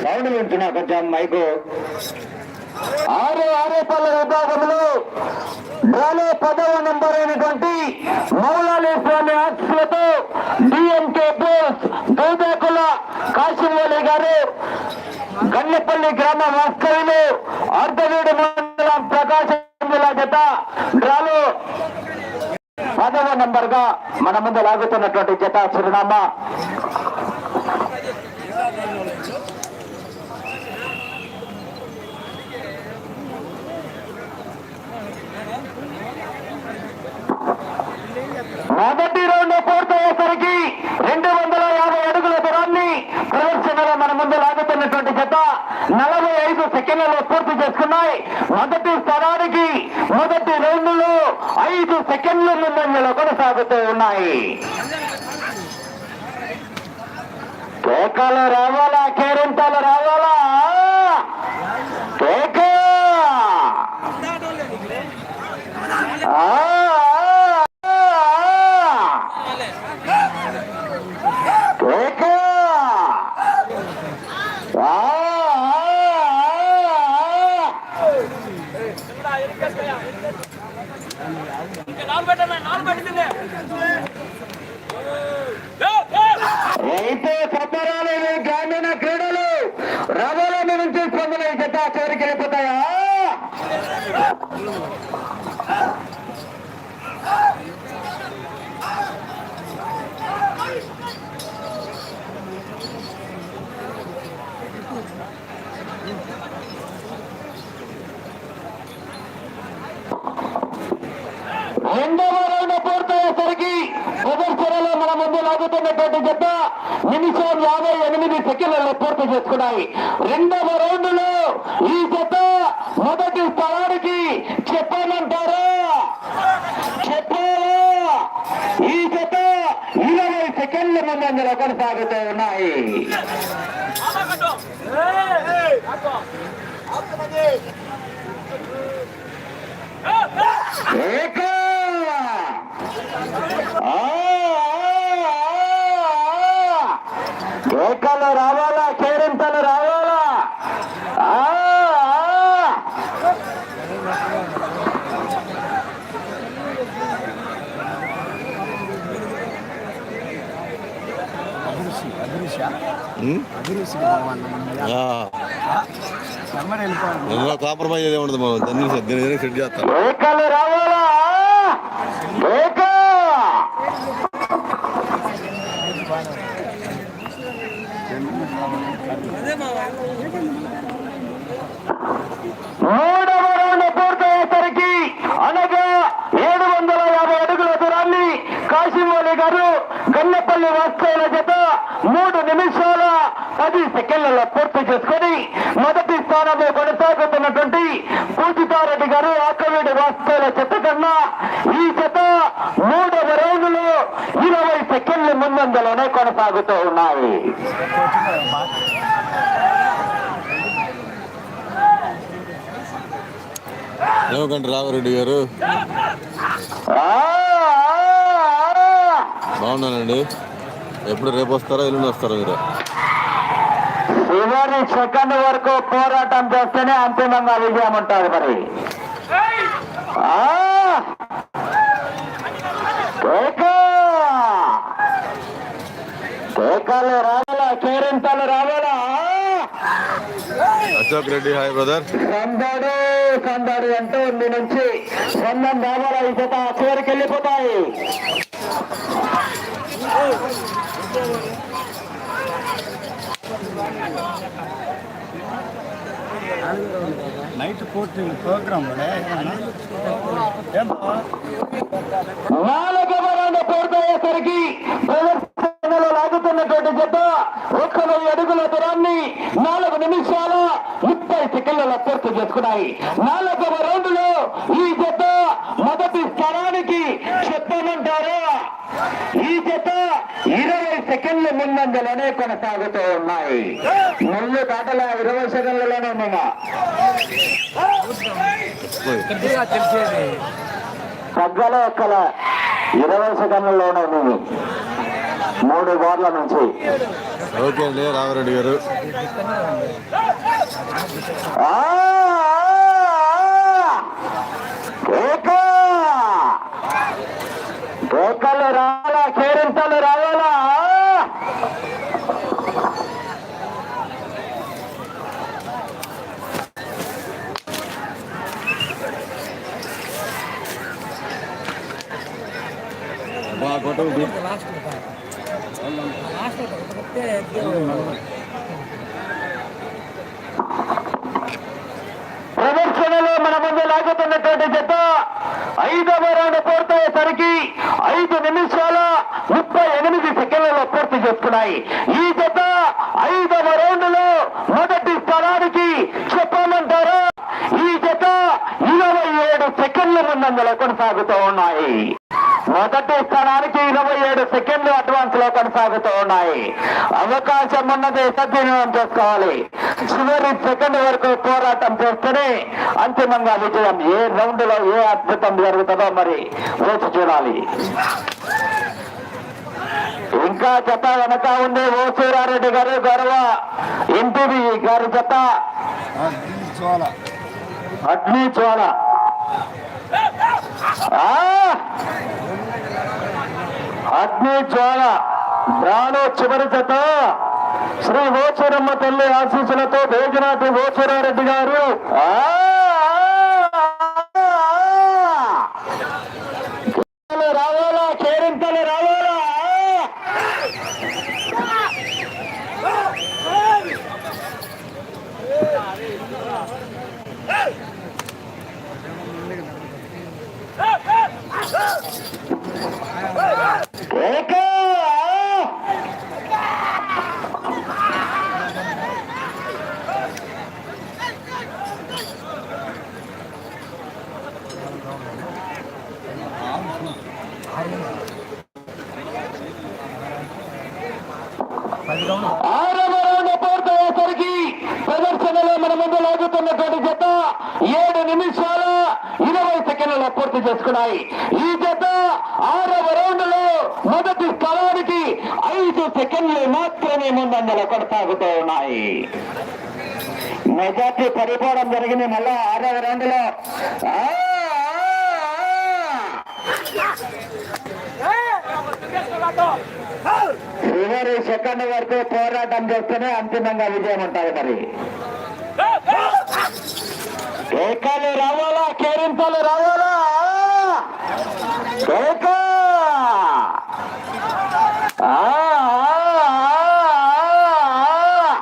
Sound వింటున్నా కొంచెం mic. ఆరు ఆరు విభాగంలో డ్రాలో పదవ నంబర్ అయినటువంటి మౌలాలి స్వామి ఆశలతో డిఎంకే బోస్ దూదేకుల కాశీవలి గారు గన్నెపల్లి గ్రామ వాస్తవ్యులు అర్ధవేడు మండలం ప్రకాశం జిల్లా జత డ్రాలో పదవ నంబర్గా మన ముందు లాగుతున్నటువంటి జత చిరునామా. మొదటి రౌండ్ పూర్తయ్యేసరికి రెండు వందల యాభై అడుగుల దూరాన్ని ప్రదర్శనలో మన ముందు లాగుతున్నటువంటి జత నలభై ఐదు సెకండ్లలో పూర్తి చేసుకున్నాయి. మొదటి స్థానానికి మొదటి రౌండ్లో ఐదు సెకండ్ల ముందంజలో కొనసాగుతూ ఉన్నాయి. కేకలు రావాలా? కేరింతలు రావాలా కేక ఆ, ఆ, ఆ. కేక ఆ, ఆ, ఆ. అయితే సంబరాలు గ్రామీణ క్రీడలు రవాణా నుంచి స్పందన ఈ జత చివరికి వెళ్ళిపోతాయా రెండవ రౌండ్ పూర్తయ్యేసరికి ప్రదర్శనలో మన ముందు లాగుతున్నటువంటి జత నిమిషం యాభై ఎనిమిది సెకండ్లలో పూర్తి చేసుకున్నాయి. రెండవ రౌండ్లో ఈ జత మొదటి స్థలానికి చెప్పమంటారా? చెప్పాలా? ఈ జత ఇరవై సెకండ్ల ముందంజలో కొనసాగుతూ ఉన్నాయి. ఏకా! ఆ, ఆ, ఆ! కేకలు రావాలా? కేరింతలు రావాలా? కాంప్రమైజ్ ఏది ఉండదు మనం. దాన్ని సెట్ చేస్తాం కేకలు రావాలా కేక మూడవ రౌండ్ పూర్తయ్యేసరికి అనగా ఏడు వందల యాభై అడుగుల దూరాన్ని కాశీమౌళి గారు గన్నపల్లి వాస్తవుల జత మూడు నిమిషాల పది సెకండ్లలో పూర్తి చేసుకొని మొదటి స్థానంలో కొనసాగుతున్నటువంటి పూజితారెడ్డి గారు ఆకవేడి వాస్తవుల చెత్త కన్నా ఈ జత మూడవ రౌండ్లో ఇరవై సెకండ్ల ముందంజలోనే కొనసాగుతూ ఉన్నాయి. రాఘరెడ్డి గారు. బాగున్నానండి ఎప్పుడు రేపు వస్తారా ఎల్లుండి వస్తారా మీరు? చివరి సెకండ్ వరకు పోరాటం చేస్తేనే అంతిమంగా విజయం ఉంటుంది మరి ఆ! కేక! కేకలు రావాలా కేరింతలు రావాలా అశోక్ రెడ్డి. హాయ్ బ్రదర్ సందడు సందడు అంటూ ఉంది నుంచి. సందం రావాలా ఈ జత చివరికి వెళ్ళిపోతాయి. నైట్ కోచింగ్ ప్రోగ్రామ్ నాలుగవ రౌండ్ పూర్తయ్యేసరికి ప్రదర్శనలో లాగుతున్నటువంటి జత ఒక్క అడుగుల దూరాన్ని నాలుగు నిమిషాల ముప్పై సెకండ్ల పూర్తి చేసుకున్నాయి. నాలుగవ రౌండ్లో ఈ జత మొదటి స్థానానికి చెప్పమంటారా? ఈ జత ఇరవై సెకండ్ల ముందంజలోనే కొనసాగుతూ ఉన్నాయి. ముళ్ళు దాటల ఇరవై సెకండ్లలోనే ఉన్నాగా తగ్గల ఎక్కల? ఇరవై సెకండ్లలోనే ఉన్నాయి? మూడు బార్ల నుంచి. ఓకే అండి రామరెడ్డి గారు. కేకలు రావాలా కేరింతలు రావాలా? బా కొట్టం ప్రదర్శనలో మన ముందు లాగుతున్నటువంటి జత ఐదవ రౌండ్ పూర్తయ్యేసరికి ఐదు నిమిషాల ముప్పై ఎనిమిది సెకండ్లలో పూర్తి చేసుకున్నాయి. ఈ జత ఐదవ రౌండ్లో మొదటి స్థలానికి చెప్పాలంటారా ఈ జత ఇరవై ఏడు సెకండ్ల ముందంజలో కొనసాగుతూ ఉన్నాయి. మొదటి స్థానానికి ఇరవై ఏడు సెకండ్లు అడ్వాన్స్లో కొనసాగుతూ ఉన్నాయి. అవకాశం ఉన్నది సద్వినియోగం చేసుకోవాలి. చివరి సెకండ్ వరకు పోరాటం చేస్తేనే అంతిమంగా విజయం. ఏ రౌండ్లో ఏ అద్భుతం జరుగుతుందో మరి వేచి చూడాలి. ఇంకా జత వెనక ఉంది. ఓ సూరారెడ్డి గారు గౌరవ. ఎన్టీవీ గారి జత. అగ్ని ఆ! అగ్ని జ్వాల ప్రాణో చివరి జత. శ్రీ ఓచరమ్మ తల్లి ఆశీస్సులతో భోజనాటి ఓచరారెడ్డి గారు. ఆ! కేరింతలు రావాలా కేరింతలు రావాలా కేక! ఆరవ రౌండ్ పూర్తయ్యేసరికి ప్రదర్శనలో మన ముందు లాగుతున్నటువంటి జత ఏడు నిమిషాల ఇరవై సెకండ్లలో పూర్తి చేసుకున్నాయి. ఈ జత ఆరవ రౌండ్లో మొదటి స్థలానికి ఐదు సెకండ్లు మాత్రమే ముందంజలో కొనసాగుతూ ఉన్నాయి. మెజార్టీ పడిపోవడం జరిగింది మళ్ళా ఆరవ రౌండ్లో చివరి సెకండ్ వరకు పోరాటం చేస్తేనే అంతిమంగా విజయం ఉంటుంది మరి. కేకలు రావాలా? కేరింతలు రావాలా? కేక ఆ, ఆ, ఆ, ఆ.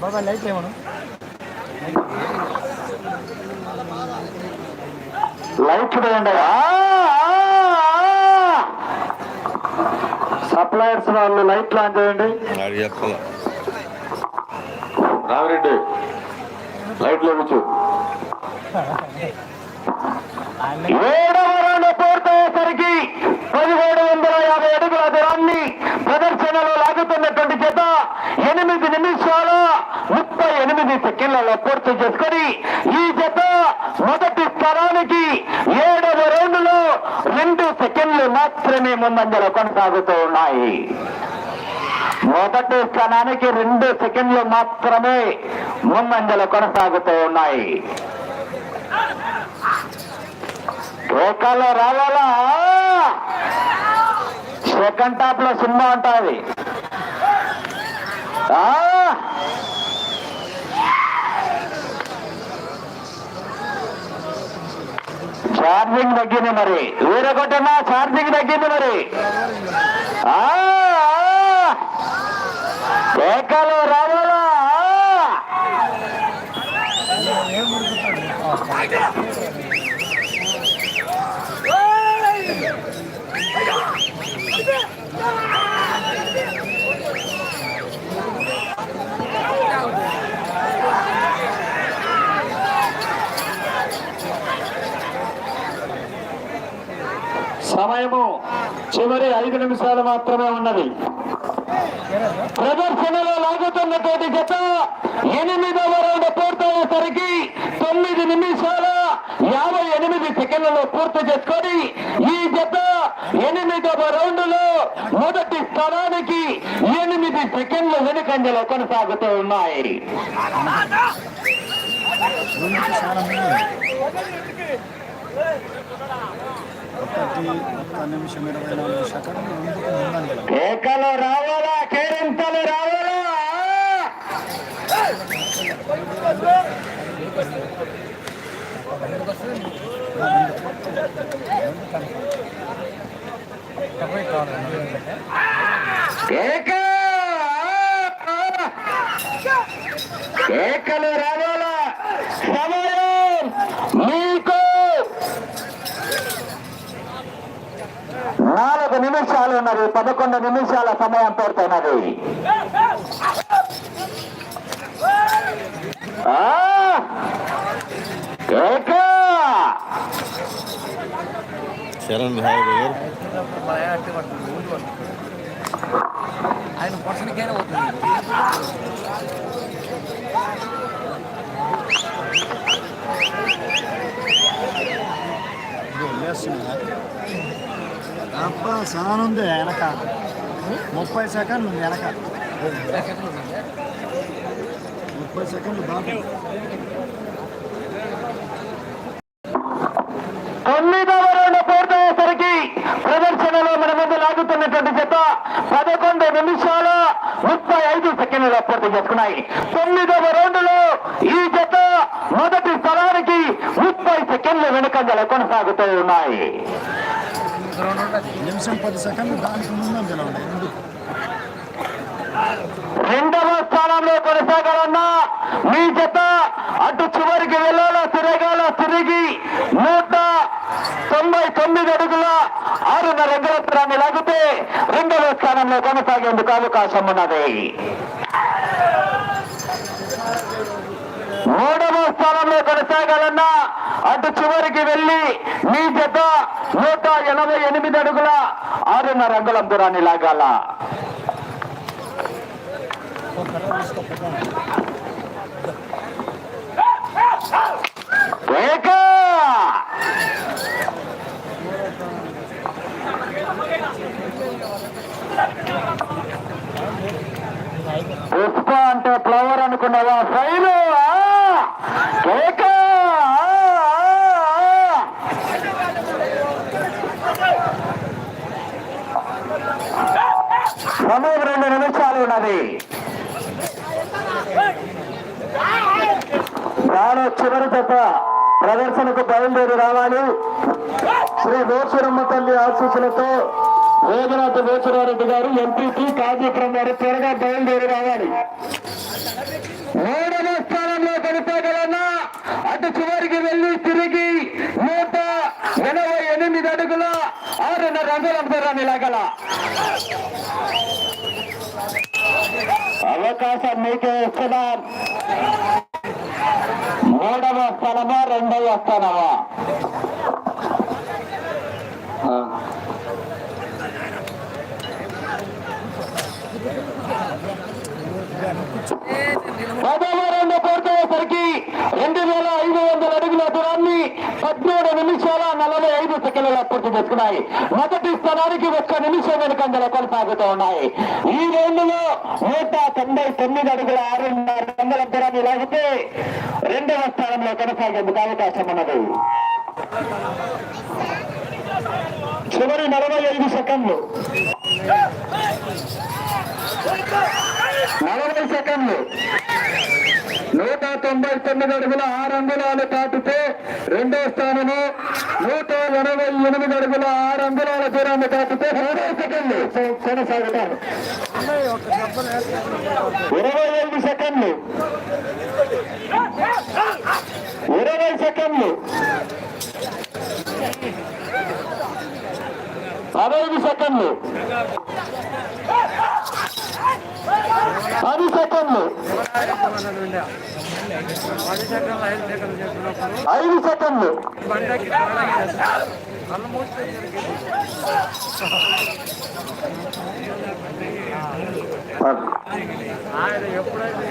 బాబా లైట్ ఏమను లైట్ చూడండి. సప్లయర్స్ వాళ్ళు లైట్లు ఆన్ చేయండి. రామిరెడ్డి లైట్లు ఇవ్వచ్చు ఏడవ రౌండ్ పూర్తయ్యేసరికి పదిహేడు వందల యాభై అడుగుల దూరాన్ని ప్రదర్శనలో లాగుతున్నటువంటి జత ఎనిమిది నిమిషాల సెకండ్లలో పూర్తి చేసుకొని ఈ జత మొదటి స్థానానికి ఏడవ రౌండ్లో రెండు సెకండ్లు మాత్రమే ముందంజలో కొనసాగుతూ ఉన్నాయి. మొదటి స్థానానికి రెండు సెకండ్లు మాత్రమే ముందంజలో కొనసాగుతూ ఉన్నాయి. రేఖలో రావాలా? సెకండ్ టాప్లో సినిమా ఉంటుంది ఛార్జింగ్ తగ్గింది మరి. వీరగొట్టనా ఛార్జింగ్ తగ్గింది మరి. ఆ రావాలా? చివరి ఐదు నిమిషాలు మాత్రమే ఉన్నది. ప్రదర్శనలో లాగుతున్నటువంటి జత ఎనిమిదవ రౌండ్ పూర్తయ్యేసరికి తొమ్మిది నిమిషాల యాభై ఎనిమిది సెకండ్లలో పూర్తి చేసుకొని ఈ జత ఎనిమిదవ రౌండ్లో మొదటి స్థానానికి ఎనిమిది సెకండ్లు వెనుకంజలో కొనసాగుతూ ఉన్నాయి. ఒకటి ఒక్క నిమిషం ఇరవై నాలుగు ముందుకు ముందంజల రావాలా కేరింతలు రావాలా ఏకలు రా రావాలా సమయం మీకు నాలుగు నిమిషాలు ఉన్నది పదకొండు నిమిషాల సమయం హాయ్ బ్రదర్ ఆయన పర్సన్కైనా అవుతుంది ఉంది వెనక. ముప్పై సెకండ్లు ఉంది వెనక. ముప్పై సెకండ్లు దాకా తొమ్మిదవ రౌండ్ పూర్తయ్యేసరికి ప్రదర్శనలో మన ముందు లాగుతున్నటువంటి జత పదకొండు నిమిషాల ముప్పై ఐదు సెకండ్లు పూర్తి చేసుకున్నాయి. తొమ్మిదవ రౌండ్లో ఈ జత మొదటి స్థలానికి ముప్పై సెకండ్లు వెనుకంజలు కొనసాగుతూ ఉన్నాయి. నిమిషం పది సెకండ్లు దానికి ముందంజల తెలవండి ఎందుకు? రెండవ స్థానంలో కొనసాగాలన్నా మీ జత అటు చివరికి వెళ్ళాల తిరగాల తిరిగి నూట తొంభై తొమ్మిది అడుగుల ఆరున్నర అంగుళత్రాన్ని లాగితే రెండవ స్థానంలో కొనసాగేందుకు అవకాశం ఉన్నది. మూడవ స్థానంలో కొనసాగాలన్నా అటు చివరికి వెళ్ళి నీ జత నూట ఎనభై ఎనిమిది అడుగుల ఆరున్నర అంగుళం దూరాన్ని లాగాల ఏక! పుష్ప అంటే ఫ్లవర్ అనుకున్నావా? ఫైలు! కేక! సమయం రెండు నిమిషాలు ఉన్నది. రాను చివరి దెబ్బ ప్రదర్శనకు బయలుదేరి రావాలి. శ్రీ వేశ్వరమ్మ తల్లి ఆశీస్సులతో వేదనాథ వేశ్వరారెడ్డి గారు ఎంపీపీ కాజీపురం గారు త్వరగా బయలుదేరి రావాలి. మూడవ స్థానంలో కొనసాగాలన్నా అటు చివరికి వెళ్ళి తిరిగి నూట ఎనభై ఎనిమిది అడుగుల ఆరున్నర అంగుళం దూరాన్ని లాగల. అవకాశం మీకే ఇస్తున్నాం. మూడవ స్థలమా రెండవ స్థానమా? పదవ రెండు పూర్తయ్యేసరికి రెండు వేల ఐదు వందల అడుగుల దూరాన్ని పద్మూడు నిమిషాల నలభై ఐదు సెకండ్ల పూర్తి చేసుకున్నాయి. మొదటి స్థానానికి ఒక్క నిమిషం వెనుకంజలో కొనసాగుతూ ఉన్నాయి. ఈ రెండులో నూట తొంభై తొమ్మిది అడుగుల ఆరున్నర వందల దూరాన్ని లాగితే రెండవ స్థానంలో కొనసాగేందుకు అవకాశం ఉన్నది. చివరి నలభై ఐదు సెకండ్లు. నలభై సెకండ్లు. నూట తొంభై తొమ్మిది అడుగుల ఆరు అంగుళాలు దాటితే రెండో స్థానము నూట ఎనభై ఎనిమిది అడుగుల ఆరు అంగుళాల దూరాన్ని దాటితే మూడో సెకండ్లు. కొనసాగుతారు. ఇరవై ఐదు సెకండ్లు. ఇరవై సెకండ్లు. పదహైదు సెకండ్లు. పది సెకండ్లు. ఐదు సెకండ్లు. ఆయన ఎప్పుడైతే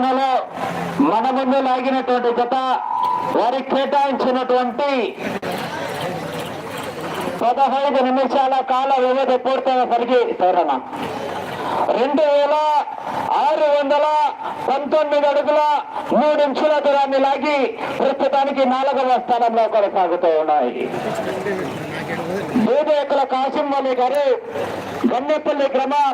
రక్షణలో మన ముందు లాగినటువంటి జత వారి కేటాయించినటువంటి పదహైదు నిమిషాల కాల వ్యవధి పూర్తయ్యేసరికి సరేనా రెండు వేల ఆరు వందల పంతొమ్మిది అడుగుల మూడు ఇంచుల దూరాన్ని లాగి ప్రస్తుతానికి నాలుగవ స్థానంలో కొనసాగుతూ ఉన్నాయి. బీదేకుల కాసిం గారు గన్నెపల్లి గ్రామం